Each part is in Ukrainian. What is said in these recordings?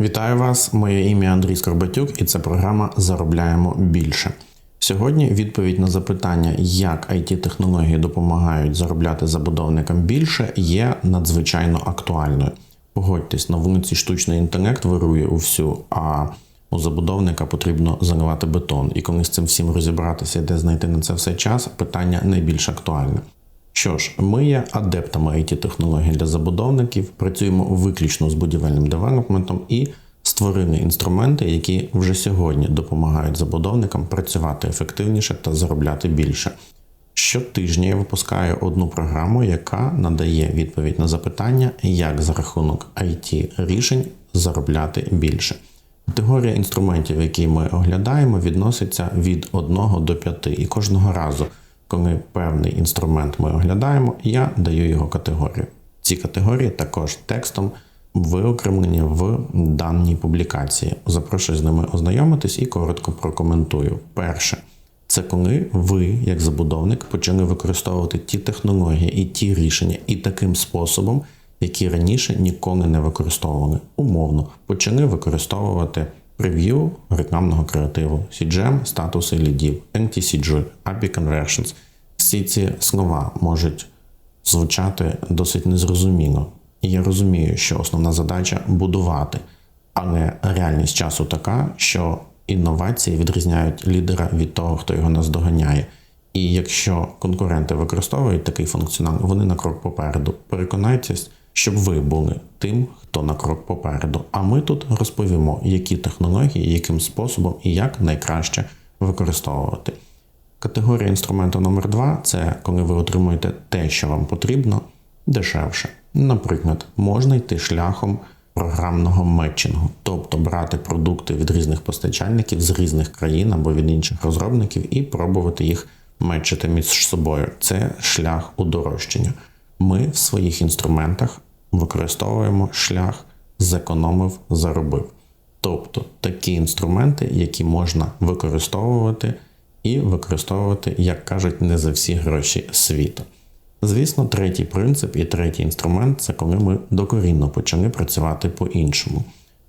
Вітаю вас! Моє ім'я Андрій Скорбатюк, і це програма Заробляємо більше. Сьогодні відповідь на запитання, як it технології допомагають заробляти забудовникам більше, є надзвичайно актуальною. Погодьтесь, на вулиці штучний інтелект вирує увсю, а у забудовника потрібно заливати бетон. І коли з цим всім розібратися де знайти на це все час, питання найбільш актуальне. Що ж, ми є адептами it технологій для забудовників, працюємо виключно з будівельним девелопментом і створили інструменти, які вже сьогодні допомагають забудовникам працювати ефективніше та заробляти більше. Щотижня я випускаю одну програму, яка надає відповідь на запитання, як за рахунок it рішень заробляти більше. Категорія інструментів, які ми оглядаємо, відноситься від 1 до 5, і кожного разу коли певний інструмент ми оглядаємо, я даю його категорію. Ці категорії також текстом виокремлені в даній публікації. Запрошую з ними ознайомитись і коротко прокоментую. Перше, це коли ви, як забудовник, почали використовувати ті технології і ті рішення, і таким способом, які раніше ніколи не використовували. Умовно почали використовувати прев'ю рекламного креативу, CGM, статуси лідів, NTCG, API Conversions. Всі ці слова можуть звучати досить незрозуміло. І я розумію, що основна задача будувати, але реальність часу така, що інновації відрізняють лідера від того, хто його наздоганяє. І якщо конкуренти використовують такий функціонал, вони на крок попереду. Переконайтесь, щоб ви були тим, хто на крок попереду. А ми тут розповімо, які технології, яким способом і як найкраще використовувати. Категорія інструменту номер 2 це коли ви отримуєте те, що вам потрібно, дешевше. Наприклад, можна йти шляхом програмного метчингу, тобто брати продукти від різних постачальників з різних країн або від інших розробників і пробувати їх метчити між собою. Це шлях удорожчання. Ми в своїх інструментах використовуємо шлях зекономив, заробив. Тобто такі інструменти, які можна використовувати і використовувати, як кажуть, не за всі гроші світу. Звісно, третій принцип і третій інструмент це коли ми докорінно почали працювати по-іншому.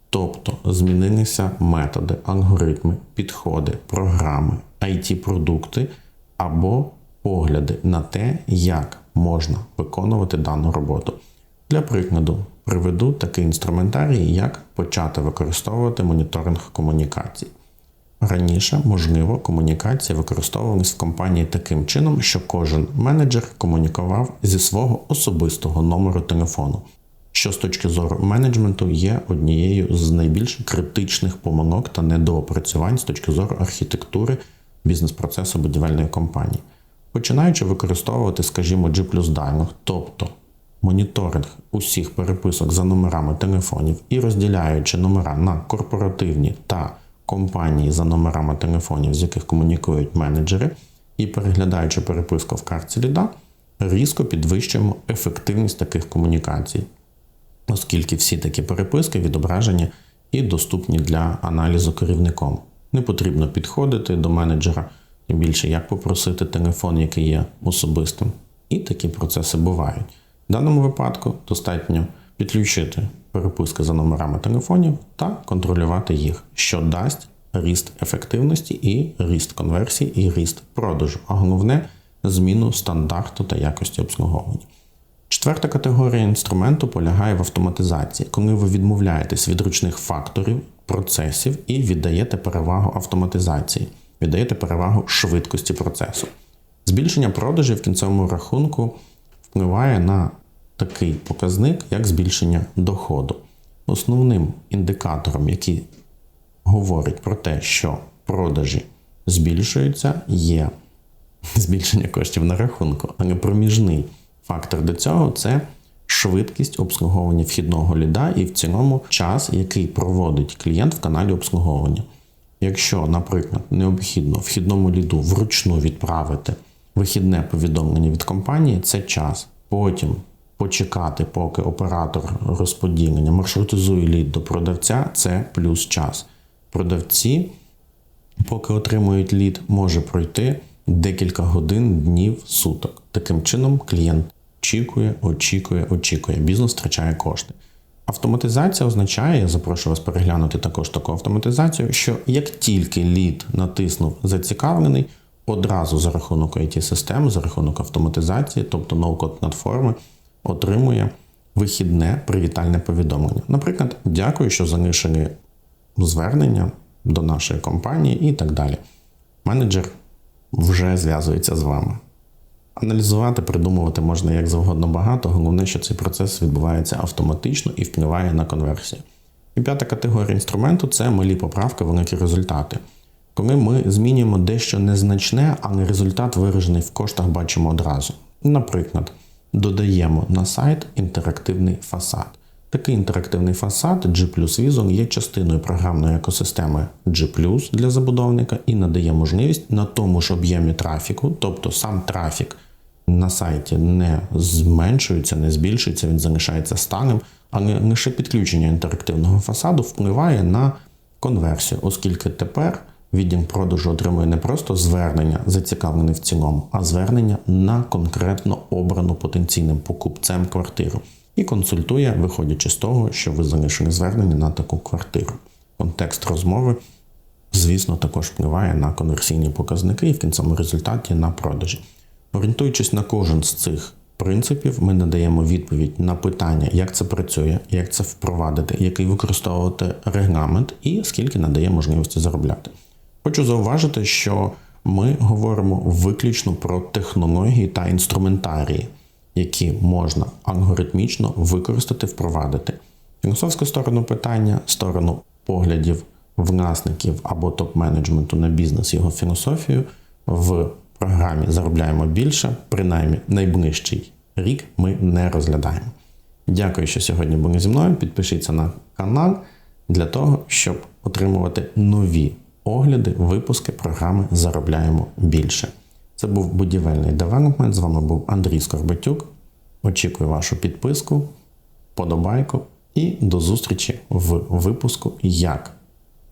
Тобто змінилися методи, алгоритми, підходи, програми, it продукти або погляди на те, як можна виконувати дану роботу. Для прикладу, приведу такий інструментарій, як почати використовувати моніторинг комунікацій. Раніше, можливо, комунікації використовувалися в компанії таким чином, що кожен менеджер комунікував зі свого особистого номеру телефону, що з точки зору менеджменту є однією з найбільш критичних помилок та недоопрацювань з точки зору архітектури бізнес-процесу будівельної компанії. Починаючи використовувати, скажімо, G Dialog, тобто моніторинг усіх переписок за номерами телефонів і розділяючи номера на корпоративні та компанії за номерами телефонів, з яких комунікують менеджери, і переглядаючи переписку в картці ліда, різко підвищуємо ефективність таких комунікацій, оскільки всі такі переписки відображені і доступні для аналізу керівником. Не потрібно підходити до менеджера, тим більше як попросити телефон, який є особистим. І такі процеси бувають. В даному випадку достатньо підключити переписки за номерами телефонів та контролювати їх, що дасть ріст ефективності і ріст конверсії, і ріст продажу, а головне зміну стандарту та якості обслуговування. Четверта категорія інструменту полягає в автоматизації, коли ви відмовляєтесь від ручних факторів, процесів і віддаєте перевагу автоматизації, віддаєте перевагу швидкості процесу. Збільшення продажів в кінцевому рахунку впливає на такий показник, як збільшення доходу. Основним індикатором, який говорить про те, що продажі збільшуються, є збільшення коштів на рахунку, але проміжний фактор до цього це швидкість обслуговування вхідного ліда і в цілому час, який проводить клієнт в каналі обслуговування. Якщо, наприклад, необхідно вхідному ліду вручну відправити вихідне повідомлення від компанії, це час. Потім почекати, поки оператор розподілення маршрутизує лід до продавця, це плюс час. Продавці, поки отримують лід, може пройти декілька годин, днів, суток. Таким чином, клієнт очікує, очікує, очікує. Бізнес втрачає кошти. Автоматизація означає, я запрошую вас переглянути також таку автоматизацію, що як тільки лід натиснув зацікавлений, одразу за рахунок it систем за рахунок автоматизації, тобто ноу-код платформи, отримує вихідне привітальне повідомлення. Наприклад, дякую, що залишили звернення до нашої компанії і так далі. Менеджер вже зв'язується з вами. Аналізувати, придумувати можна як завгодно багато, головне, що цей процес відбувається автоматично і впливає на конверсію. І п'ята категорія інструменту це малі поправки, великі результати. Коли ми змінюємо дещо незначне, але результат виражений в коштах бачимо одразу. Наприклад, додаємо на сайт інтерактивний фасад. Такий інтерактивний фасад G Vision є частиною програмної екосистеми G для забудовника і надає можливість на тому ж об'ємі трафіку, тобто сам трафік на сайті не зменшується, не збільшується, він залишається сталим, але лише підключення інтерактивного фасаду впливає на конверсію, оскільки тепер відділ продажу отримує не просто звернення, зацікавлене в цілому, а звернення на конкретно обрану потенційним покупцем квартиру і консультує, виходячи з того, що ви залишили звернення на таку квартиру. Контекст розмови, звісно, також впливає на конверсійні показники і в кінцевому результаті на продажі. Орієнтуючись на кожен з цих принципів, ми надаємо відповідь на питання, як це працює, як це впровадити, який використовувати регламент і скільки надає можливості заробляти. Хочу зауважити, що ми говоримо виключно про технології та інструментарії, які можна алгоритмічно використати, впровадити. Філософську сторону питання, сторону поглядів власників або топ-менеджменту на бізнес, його філософію в програмі заробляємо більше, принаймні найближчий рік ми не розглядаємо. Дякую, що сьогодні були зі мною. Підпишіться на канал для того, щоб отримувати нові огляди, випуски програми Заробляємо більше. Це був будівельний девелопмент. З вами був Андрій Скорбатюк. Очікую вашу підписку, подобайку і до зустрічі в випуску як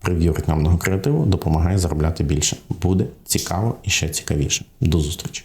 прев'ю рекламного креативу допомагає заробляти більше. Буде цікаво і ще цікавіше. До зустрічі!